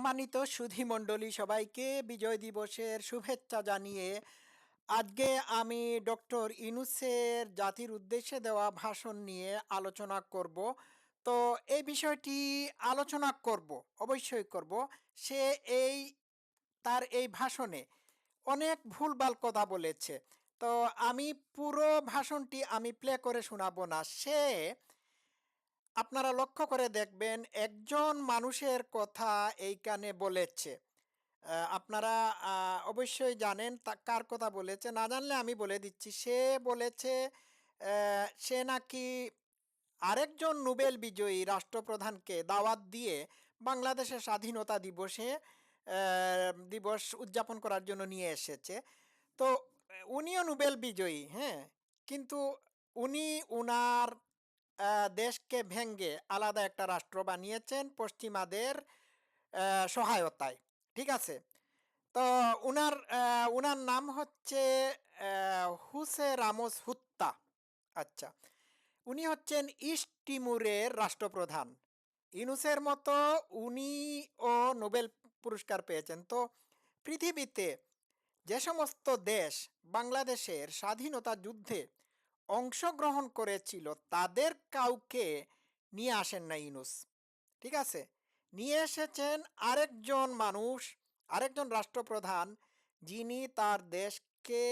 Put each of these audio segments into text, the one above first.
সম্মানিত সুধী মণ্ডলী সবাইকে বিজয় দিবসের শুভেচ্ছা জানিয়ে আজকে আমি ডক্টর ইনুসের জাতির উদ্দেশ্যে দেওয়া ভাষণ নিয়ে আলোচনা করব। তো এই বিষয়টি আলোচনা করব, অবশ্যই করব। সে এই, তার এই ভাষণে অনেক ভুলভাল কথা বলেছে। তো আমি পুরো ভাষণটি আমি প্লে করে শোনাবো না। সে আপনারা লক্ষ্য করে দেখবেন একজন মানুষের কথা এইখানে বলেছে। আপনারা অবশ্যই জানেন কার কথা বলেছে। না জানলে আমি বলে দিচ্ছি, সে বলেছে সে নাকি আরেকজন নোবেল বিজয়ী রাষ্ট্রপ্রধানকে দাওয়াত দিয়ে বাংলাদেশের স্বাধীনতা দিবসে দিবস উদযাপন করার জন্য নিয়ে এসেছে। তো, উনিও নোবেল বিজয়ী হ্যাঁ? কিন্তু উনি উনার দেশকে ভেঙ্গে আলাদা একটা রাষ্ট্র বানিয়েছেন পশ্চিমাদের সহায়তায়। ঠিক আছে? তো উনার উনার নাম হচ্ছে হুসে রামোস হুত্তা। আচ্ছা। উনি হচ্ছেন ইস্ট তিমুরের রাষ্ট্রপ্রধান। ইনুসের মতো উনি ও নোবেল পুরস্কার পেয়েছেন। তো পৃথিবীতে যে সমস্ত দেশ বাংলাদেশের স্বাধীনতা যুদ্ধে অংশগ্রহণ করেছিল, তাদের কাউকে নিয়ে আসেন না ইনুস। ঠিক আছে? নিয়ে এসেছেন আরেকজন মানুষ, আরেকজন রাষ্ট্রপ্রধান, যিনি তার দেশকে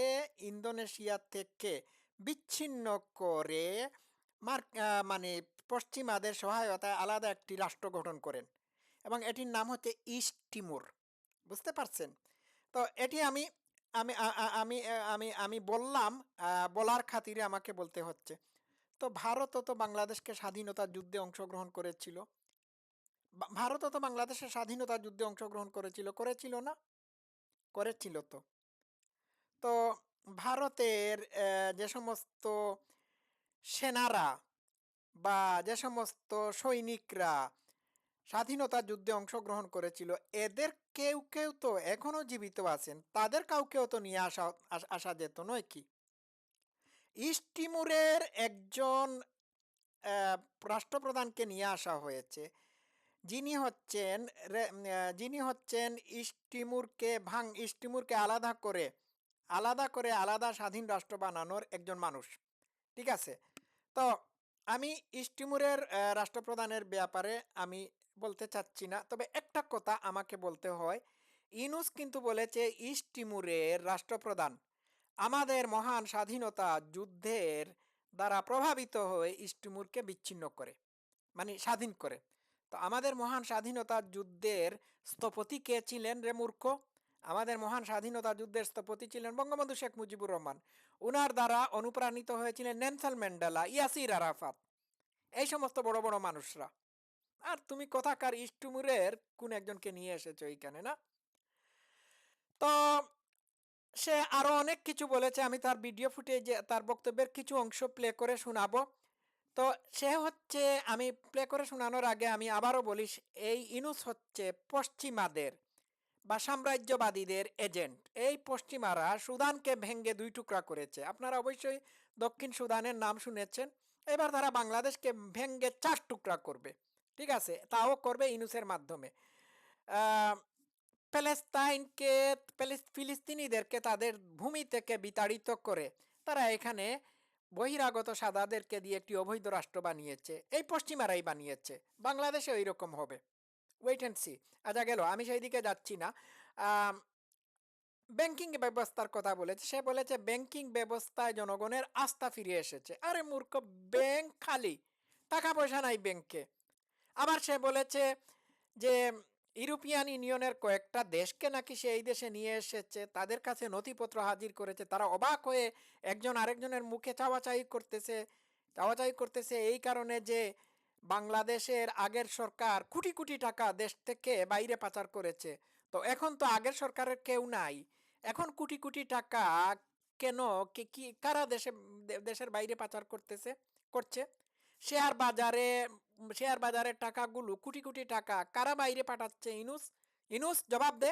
ইন্দোনেশিয়া থেকে বিচ্ছিন্ন করে মার মানে পশ্চিমাদের সহায়তায় আলাদা একটি রাষ্ট্র গঠন করেন এবং এটির নাম হচ্ছে ইস্ট তিমুর। বুঝতে পারছেন? তো এটি আমি আমি আমি আমি আমি বললাম বলার খাতিরে আমাকে বলতে হচ্ছে। তো ভারতও তো বাংলাদেশকে স্বাধীনতা যুদ্ধে অংশগ্রহণ করেছিল। ভারতও তো বাংলাদেশের স্বাধীনতা যুদ্ধে অংশগ্রহণ করেছিল করেছিল না? করেছিল তো। তো ভারতের যে সমস্ত সেনারা বা যে সমস্ত সৈনিকরা স্বাধীনতা যুদ্ধে অংশগ্রহণ করেছিল। এদের কেউ কেউ তো এখনও জীবিত আছেন। তাদের কাউকেও তো নিয়ে আসা আসা যেত নয় কি? ইস্ট তিমুরের একজন রাষ্ট্রপ্রধানকে নিয়ে আসা হয়েছে। যিনি হচ্ছেন যিনি হচ্ছেন ইস্ট তিমুরকে ভাং, ইস্ট তিমুরকে আলাদা করে আলাদা করে আলাদা স্বাধীন রাষ্ট্র বানানোর একজন মানুষ। ঠিক আছে? তো আমি ইস্ট তিমুরের রাষ্ট্রপ্রধানের ব্যাপারে আমি বলতে চাচ্ছি না। তবে একটা কথা আমাকে বলতে হয়, ইনুস কিন্তু বলেছে ইস্ট টিমুরের রাষ্ট্রপ্রধান, আমাদের মহান স্বাধীনতা যুদ্ধের দ্বারা প্রভাবিত হয়ে ইস্ট তিমুরকে বিচ্ছিন্ন করে মানে স্বাধীন করে। তো আমাদের মহান স্বাধীনতা যুদ্ধের স্থপতি কে ছিলেন রে মূর্খ? আমাদের মহান স্বাধীনতা যুদ্ধের স্থপতি ছিলেন বঙ্গবন্ধু শেখ মুজিবুর রহমান। উনার দ্বারা অনুপ্রাণিত হয়েছিলেন নেনসাল ম্যান্ডেলা, ইয়াসির আরাফাত, এই সমস্ত বড় বড় মানুষরা। আর তুমি কথাকার ইস্টুমুরের কোন একজনকে নিয়ে এসেছ এইখানে, না? তো সে আরও অনেক কিছু বলেছে, আমি তার ভিডিও ফুটেজে, তার বক্তব্যের কিছু অংশ প্লে করে শোনাবো। তো সে হচ্ছে, আমি প্লে করে শোনানোর আগে আমি আবারও বলি, এই ইনুস হচ্ছে পশ্চিমাদের বা সাম্রাজ্যবাদীদের এজেন্ট। এই পশ্চিমারা সুদানকে ভেঙ্গে দুই টুকরা করেছে। আপনারা অবশ্যই দক্ষিণ সুদানের নাম শুনেছেন। এবার তারা বাংলাদেশকে ভেঙ্গে চার টুকরা করবে। ঠিক আছে, তাও করবে ইনুসের মাধ্যমে। প্যালেস্তাইনকে, প্যালেস- ফিলিস্তিনিদেরকে তাদের ভূমি থেকে বিতাড়িত করে তারা এখানে বহিরাগত সাদাদেরকে দিয়ে একটি অবৈধ রাষ্ট্র বানিয়েছে। এই পশ্চিমারাই বানিয়েছে। বাংলাদেশে ওই রকম হবে। ওয়েট অ্যান্ড সি আচ্ছা গেল। আমি সেই দিকে যাচ্ছি না। ব্যাংকিং ব্যবস্থার কথা বলেছে। সে বলেছে ব্যাংকিং ব্যবস্থায় জনগণের আস্থা ফিরে এসেছে। আরে মূর্খ ব্যাংক খালি। টাকা পয়সা নাই ব্যাংকে আবার সে বলেছে যে, ইউরোপিয়ান ইউনিয়নের কয়েকটা দেশকে নাকি সে এই দেশে নিয়ে এসেছে। তাদের কাছে নথিপত্র হাজির করেছে। তারা অবাক হয়ে একজন আরেকজনের মুখে চাওয়াচাই করতেছে চাওয়াচাই করতেছে এই কারণে যে বাংলাদেশের আগের সরকার কোটি কোটি টাকা দেশ থেকে বাইরে পাচার করেছে। তো এখন তো আগের সরকারের কেউ নাই। এখন কোটি কোটি টাকা কেন? কি কি, কারা দেশে দেশের বাইরে পাচার করতেছে, করছে? শেয়ার বাজারে শেয়ার বাজারের টাকাগুলো কোটি কোটি টাকা কারা বাইরে পাঠাচ্ছে? ইনুস? ইনুস, জবাব দে।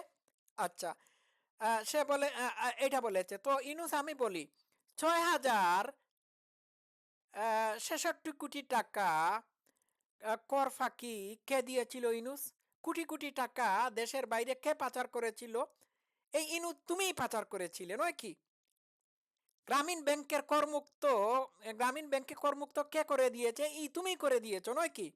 আচ্ছা সে বলে এটা বলেছে। তো ইনুস, আমি বলি, ছয় হাজার ছেষট্টি কোটি টাকা কর ফাঁকি কে দিয়েছিল ইনুস? কোটি কোটি টাকা দেশের বাইরে কে পাচার করেছিল? এই ইনুস, তুমিই পাচার করেছিলে, নয় কি? গ্রামীণ ব্যাংকের করমুক্ত গ্রামীণ ব্যাংকে করমুক্ত কে করে দিয়েছে? এই তুমি করে দিয়েছ, নয় কি?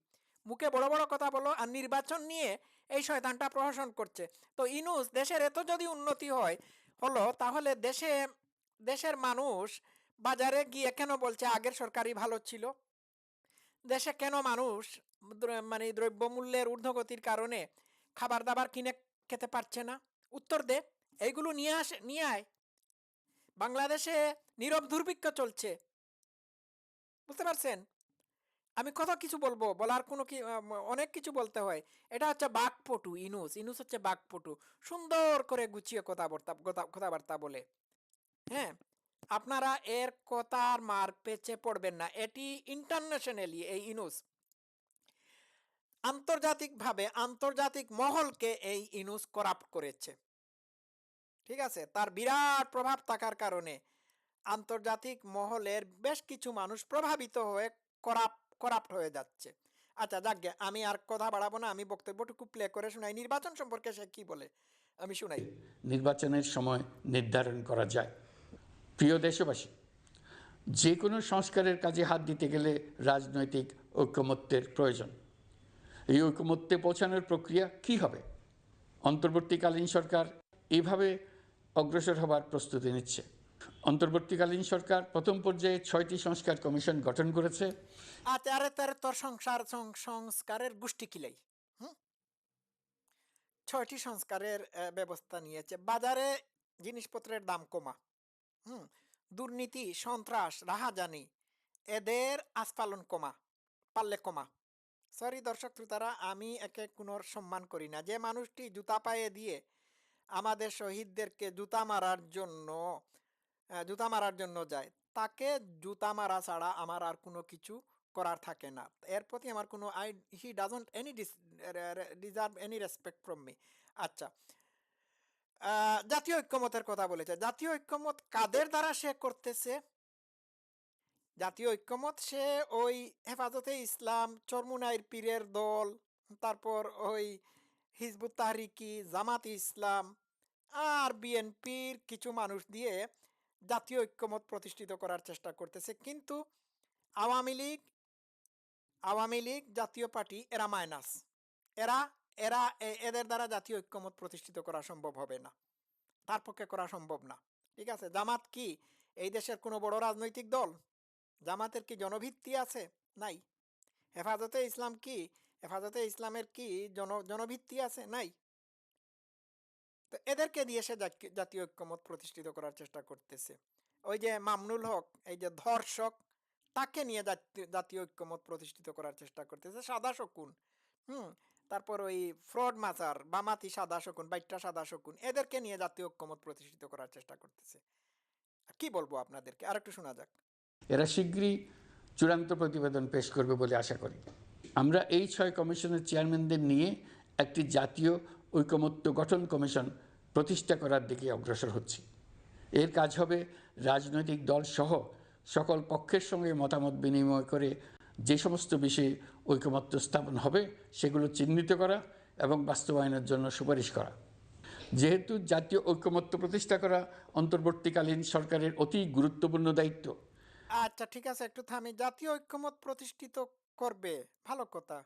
মুখে বড় বড় কথা বলো আর নির্বাচন নিয়ে এই শয়তানটা প্রহসন করছে। তো ইনুস দেশের এত যদি উন্নতি হয়, হলো তাহলে দেশে, দেশের মানুষ বাজারে গিয়ে কেন বলছে আগের সরকারই ভালো ছিল? দেশে কেন মানুষ মানে দ্রব্যমূল্যের ঊর্ধ্বগতির কারণে খাবার দাবার কিনে খেতে পারছে না? উত্তর দে, এইগুলো নিয়ে আসে, নিয়ে আয়। বাংলাদেশে নীরব দুর্ভিক্ষ চলছে। বুঝতে পারছেন? আমি কত কিছু বলব, বলার কোনো কি অনেক কিছু বলতে হয়। এটা হচ্ছে বাঘপটু ইনুস। ইনুস হচ্ছে বাঘপটু সুন্দর করে গুছিয়ে কথাবার্তা কথাবার্তা বলে। হ্যাঁ? আপনারা এর কথার মার পেছে পড়বেন না। এটি ইন্টারন্যাশনালি এই ইনুস। আন্তর্জাতিকভাবে আন্তর্জাতিক মহলকে এই ইনুস করাপ্ট করেছে। ঠিক আছে? তার বিরাট প্রভাব থাকার কারণে আন্তর্জাতিক মহলের বেশ কিছু মানুষ প্রভাবিত হয়ে করাপ, করাপ্ট হয়ে যাচ্ছে। আচ্ছা যাক আমি আর কথা বাড়াবো না, আমি বক্তব্যটুকু প্লে করে শোনাই। নির্বাচন সম্পর্কে সে কি বলে? আমি শুনাই। নির্বাচনের সময় নির্ধারণ করা যায়। প্রিয় দেশবাসী যে কোনো সংস্কারের কাজে হাত দিতে গেলে রাজনৈতিক ঐকমত্যের প্রয়োজন। এই ঐকমত্যে পৌঁছানোর প্রক্রিয়া কি হবে? অন্তর্বর্তীকালীন সরকার এইভাবে অগ্রসর হবার প্রস্তুতি নিচ্ছে। অন্তর্বর্তীকালীন সরকার প্রথম পর্যায়ে ছয়টি সংস্কার কমিশন গঠন করেছে। আরে তার তোর সংসার সংস্কারের গোষ্ঠী কিলাই ছয়টি সংস্কারের ব্যবস্থা নিয়েছে। বাজারে জিনিসপত্রের দাম কমা। হুম? দুর্নীতি, সন্ত্রাস, রাহাজানি, এদের আস্ফালন কমা পারলে কমা। সরি দর্শক শ্রোতারা, আমি একে কোনো সম্মান করি না। যে মানুষটি জুতা পায়ে দিয়ে আমাদের শহীদদেরকে জুতা মারার জন্য জুতা মারার জন্য যায়। তাকে জুতা মারা ছাড়া আমার আর কোনো কিছু করার থাকে না। এর প্রতি আমার কোনো I, he doesn't any deserve any respect from me আচ্ছা জাতীয় ঐক্যমতের কথা বলেছে। জাতীয় ঐক্যমত কাদের দ্বারা সে করতেছে? জাতীয় ঐক্যমত সে ওই হেফাজতে ইসলাম, চরমুনাইর পীরের দল, তারপর ওই হিজবুত তাহরিকি, জামাত ইসলাম, আর বিএনপির কিছু মানুষ দিয়ে জাতীয় ঐক্যমত প্রতিষ্ঠিত করার চেষ্টা করতেছে। কিন্তু আওয়ামী লীগ আওয়ামী লীগ জাতীয় পার্টি, এরা মাইনাস। এরা এরা এদের দ্বারা জাতীয় ঐক্যমত প্রতিষ্ঠিত করা সম্ভব হবে না। তার পক্ষে করা সম্ভব না। ঠিক আছে? জামাত কি এই দেশের কোনো বড় রাজনৈতিক দল? জামাতের কি জনভিত্তি আছে? নাই। হেফাজতে ইসলাম কি হেফাজতে ইসলামের কি জন, জনভিত্তি আছে? নাই? তো এদেরকে দিয়ে সে জাতীয় ঐক্যমত প্রতিষ্ঠিত করার চেষ্টা করতেছে। ওই যে মামনুল হক, এই যে ধর্ষক, তাকে নিয়ে জাতীয় ঐক্যমত প্রতিষ্ঠিত করার চেষ্টা করতেছে সাদা শকুন হুম? তারপর ওই ফ্রড মাচার বামাতি সাদা শকুন বাইটটা সাদা শকুন এদেরকে নিয়ে জাতীয় ঐক্যমত প্রতিষ্ঠিত করার চেষ্টা করতেছে। কি বলব আপনাদেরকে? আর একটু শোনা যাক। এরা শীঘ্রই চূড়ান্ত প্রতিবেদন পেশ করবে বলে আশা করি। আমরা এই ছয় কমিশনের চেয়ারম্যানদের নিয়ে একটি জাতীয় ঐকমত্য গঠন কমিশন প্রতিষ্ঠা করার দিকে অগ্রসর হচ্ছি। এর কাজ হবে রাজনৈতিক দল সহ সকল পক্ষের সঙ্গে মতামত বিনিময় করে যে সমস্ত বিষয়ে ঐকমত্য স্থাপন হবে সেগুলো চিহ্নিত করা এবং বাস্তবায়নের জন্য সুপারিশ করা। যেহেতু জাতীয় ঐকমত্য প্রতিষ্ঠা করা অন্তর্বর্তীকালীন সরকারের অতি গুরুত্বপূর্ণ দায়িত্ব। আচ্ছা ঠিক আছে, একটু থামি। জাতীয় ঐক্যমত প্রতিষ্ঠিত করবে, ভালো কথা।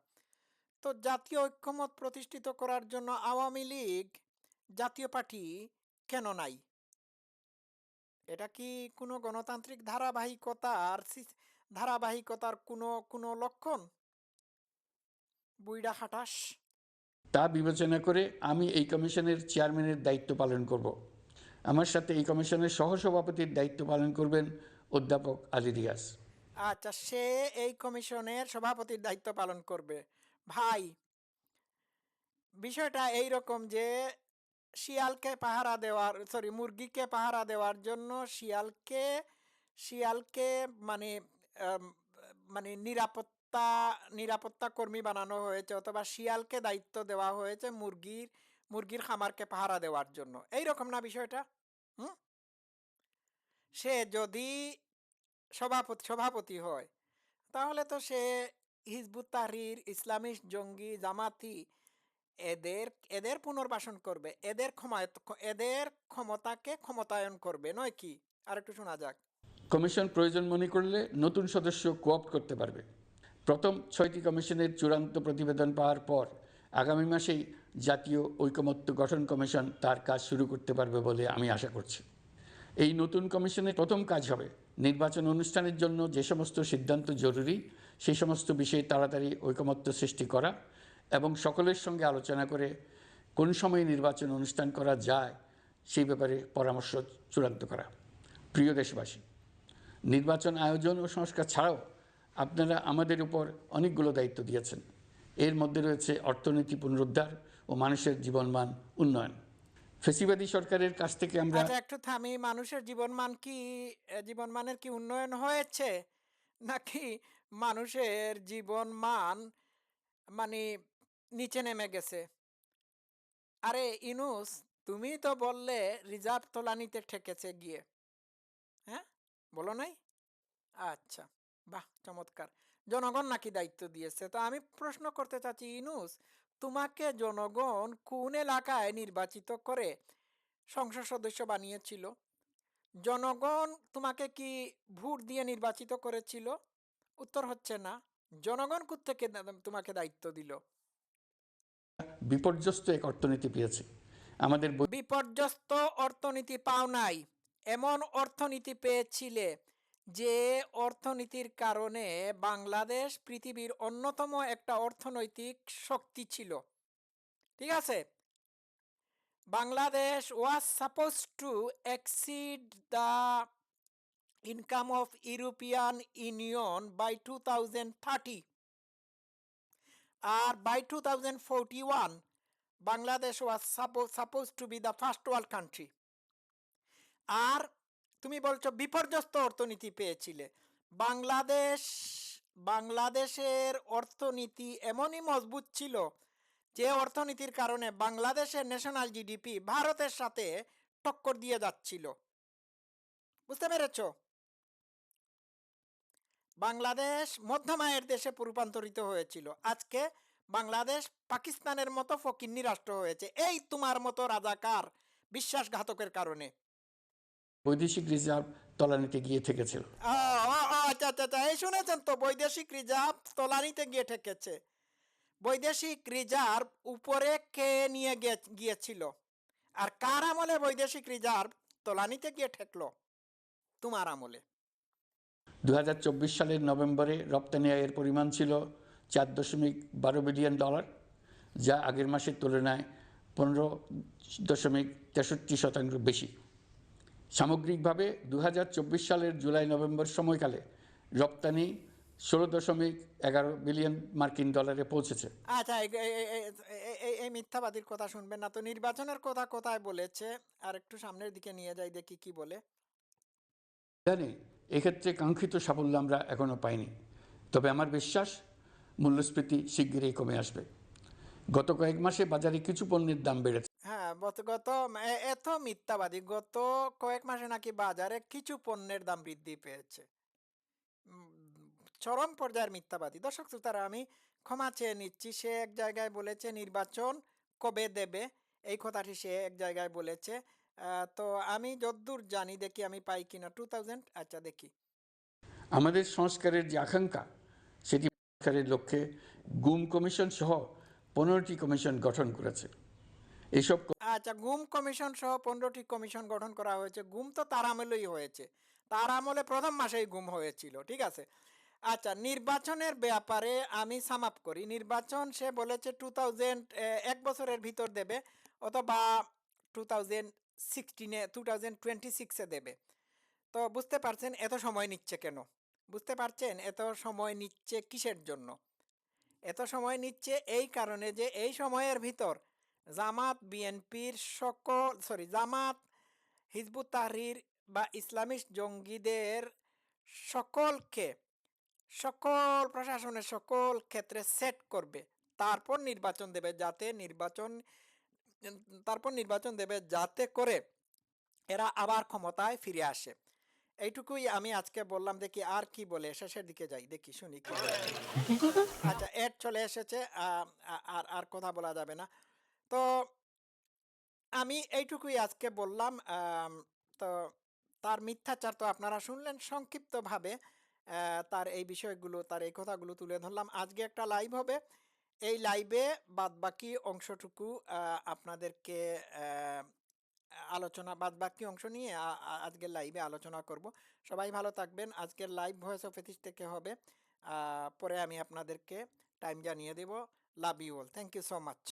তো জাতীয় ঐক্যমত প্রতিষ্ঠিত করার জন্য আওয়ামী লীগ জাতীয় পার্টি কেন নাই? এটা কি কোনো গণতান্ত্রিক ধারাবাহিকতার ধারাবাহিকতার কোনো কোনো লক্ষণ? বুইড়া খাটাস তা বিবেচনা করে আমি এই কমিশনের চেয়ারম্যানের দায়িত্ব পালন করব। আমার সাথে এই কমিশনের সহসভাপতির দায়িত্ব পালন করবেন অধ্যাপক আলী রিয়াজ। আচ্ছা সে এই কমিশনের সভাপতির দায়িত্ব পালন করবে। ভাই, বিষয়টা এই রকম যে, শিয়ালকে পাহারা দেওয়ার সরি মুরগিকে পাহারা দেওয়ার জন্য শিয়ালকে শিয়ালকে মানে মানে নিরাপত্তা নিরাপত্তা কর্মী বানানো হয়েছে অথবা শিয়ালকে দায়িত্ব দেওয়া হয়েছে মুরগির মুরগির খামারকে পাহারা দেওয়ার জন্য। এই রকম না বিষয়টা? হুম? সে যদি সভাপতি সভাপতি হয়। তাহলে তো সে হিজবুত তাহরির ইসলামিস্ট জঙ্গি, জামাতি এদের এদের পুনর্বাসন করবে। এদের ক্ষমায়ত এদের ক্ষমতাকে ক্ষমতায়ন করবে, নয় কি? আর একটু শোনা যাক। কমিশন প্রয়োজন মনে করলে নতুন সদস্য কোঅপ্ট করতে পারবে। প্রথম ছয়টি কমিশনের চূড়ান্ত প্রতিবেদন পাওয়ার পর আগামী মাসেই জাতীয় ঐকমত্য গঠন কমিশন তার কাজ শুরু করতে পারবে বলে আমি আশা করছি। এই নতুন কমিশনের প্রথম কাজ হবে নির্বাচন অনুষ্ঠানের জন্য যে সমস্ত সিদ্ধান্ত জরুরি সেই সমস্ত বিষয়ে তাড়াতাড়ি ঐকমত্য সৃষ্টি করা এবং সকলের সঙ্গে আলোচনা করে কোন সময়ে নির্বাচন অনুষ্ঠান করা যায় সেই ব্যাপারে পরামর্শ চূড়ান্ত করা। প্রিয় দেশবাসী, নির্বাচন আয়োজন ও সংস্কার ছাড়াও আপনারা আমাদের উপর অনেকগুলো দায়িত্ব দিয়েছেন। এর মধ্যে রয়েছে অর্থনীতি পুনরুদ্ধার ও মানুষের জীবনমান উন্নয়ন। ফেসিবাদী সরকারের কাছ থেকে আমরা আচ্ছা একটু থামি মানুষের জীবনমান কি এ, জীবনমানের কি উন্নয়ন হয়েছে? নাকি মানুষের জীবনমান মানে নিচে নেমে গেছে? আরে ইনুস তুমি তো বললে রিজার্ভ তোলানিতে ঠেকেছে গিয়ে। হ্যাঁ? বলো নাই? আচ্ছা বাহ চমৎকার। জনগণ নাকি দায়িত্ব দিয়েছে? তো আমি প্রশ্ন করতে চাচ্ছি ইনুস তোমাকে জনগণ কোন এলাকায় নির্বাচিত করে সংসদ সদস্য বানিয়েছিল? জনগণ তোমাকে কি ভোট দিয়ে নির্বাচিত করেছিল? উত্তর হচ্ছে না। জনগণ থেকে তোমাকে দায়িত্ব দিল? বিপর্যস্ত এক অর্থনীতি পেয়েছে। আমাদের বিপর্যস্ত অর্থনীতি পাও নাই। এমন অর্থনীতি পেয়েছিলে যে অর্থনীতির কারণে বাংলাদেশ পৃথিবীর অন্যতম একটা অর্থনৈতিক শক্তি ছিল। ঠিক আছে? Bangladesh was suppose to exceed the income of European Union by two thousand thirty R by two thousand forty one Bangladesh was suppose to be the first world country আর তুমি বলছো বিপর্যস্ত অর্থনীতি পেয়েছিলে। বাংলাদেশ, বাংলাদেশের অর্থনীতি এমনই মজবুত ছিল যে অর্থনীতির কারণে বাংলাদেশের ন্যাশনাল জিডিপি ভারতের সাথে টক্কর দিয়ে যাচ্ছিল। বুঝতে পেরেছ? বাংলাদেশ মধ্যমায়ের দেশে রূপান্তরিত হয়েছিল। আজকে বাংলাদেশ পাকিস্তানের মতো ফকিন্নি রাষ্ট্র হয়েছে। এই তোমার মতো রাজাকার, বিশ্বাসঘাতকের কারণে। বৈদেশিক রিজার্ভ তলানিতে গিয়ে ও, আচ্ছা আচ্ছা আচ্ছা এই শুনেছেন তো বৈদেশিক রিজার্ভ তলানিতে গিয়ে ঠেকেছে। বৈদেশিক রিজার্ভ উপরে কে নিয়ে গিয়েছিল? আর কার আমলে বৈদেশিক রিজার্ভ তলানিতে গিয়ে ঠেকলো? তোমার আমলে। দু হাজার চব্বিশ সালের নভেম্বরে রপ্তানি আয়ের পরিমাণ ছিল চার দশমিক বারো বিলিয়ন ডলার যা আগের মাসের তুলনায় পনেরো দশমিক তেষট্টি শতাংশ বেশি। সামগ্রিকভাবে দু সালের জুলাই নভেম্বর সময়কালে রপ্তানি ষোলো দশমিক এগারো বিলিয়ন মার্কিন ডলারে পৌঁছেছে। আচ্ছা এই- মিথ্যাবাদীর কথা শুনবেন না তো। নির্বাচনের কথা কোথায় বলেছে? আর একটু সামনের দিকে নিয়ে যাই দেখি কি বলে। জানি এক্ষেত্রে কাঙ্ক্ষিত সাফল্য আমরা এখনও পাইনি। তবে আমার বিশ্বাস মূল্যস্ফীতি শিগগিরই কমে আসবে। গত কয়েক মাসে বাজারে কিছু পণ্যের দাম বেড়েছে। গত এত মিথ্যাবাদী গত কয়েক মাসে নাকি বাজারে কিছু পণ্যের দাম বৃদ্ধি পেয়েছে। চরম পর্যায়ের মিথ্যাবাদী। দর্শক শ্রোতারা, আমি ক্ষমা চেয়ে নিচ্ছি। সে এক জায়গায় বলেছে, নির্বাচন কবে দেবে? এই কথাটি সে এক জায়গায় বলেছে। তো আমি যদ্দূর জানি, দেখি আমি পাই কিনা। টু থাউজেন্ড আচ্ছা দেখি। আমাদের সংস্কারের যে আকাঙ্ক্ষা, সেটি সংস্কারের লক্ষ্যে গুম কমিশন সহ পনেরোটি কমিশন গঠন করেছে। এসব আচ্ছা গুম কমিশন সহ পনেরোটি কমিশন গঠন করা হয়েছে, গুম তো তার আমলেই হয়েছে। তার আমলে প্রথম মাসেই গুম হয়েছিল, ঠিক আছে? আচ্ছা নির্বাচনের ব্যাপারে আমি সাম আপ করি। নির্বাচন সে বলেছে টু থাউজেন্ড এক বছরের ভিতর দেবে, অথবা টু থাউজেন্ড সিক্সটিনে টু থাউজেন্ড টোয়েন্টি সিক্সে দেবে। তো বুঝতে পারছেন এত সময় নিচ্ছে কেন? বুঝতে পারছেন এত সময় নিচ্ছে কিসের জন্য? এত সময় নিচ্ছে এই কারণে যে এই সময়ের ভিতর জামাত বিএনপির সকল সরি জামাত হিজবুত তাহরির বা ইসলামিস্ট জঙ্গিদের সকলকে সকল প্রশাসনের সকল ক্ষেত্রে সেট করবে। তারপর নির্বাচন দেবে যাতে নির্বাচন তারপর নির্বাচন দেবে যাতে করে এরা আবার ক্ষমতায় ফিরে আসে। এইটুকুই আমি আজকে বললাম দেখি আর কি বলে শেষের দিকে যাই দেখি শুনি আচ্ছা এড চলে এসেছে আর আর কথা বলা যাবে না। তো আমি এইটুকুই আজকে বললাম তো তার মিথ্যাচার তো আপনারা শুনলেন সংক্ষিপ্তভাবে তার এই বিষয়গুলো, তার এই কথাগুলো তুলে ধরলাম। আজকে একটা লাইভ হবে। এই লাইভে বাদবাকি অংশটুকু আপনাদেরকে আলোচনা, বাদবাকি অংশ নিয়ে আজকের লাইভে আলোচনা করব। সবাই ভালো থাকবেন। আজকের লাইভ ভয়েস অফ এথিস থেকে হবে। পরে আমি আপনাদেরকে টাইম জানিয়ে দেব। Love you all. Thank you so much.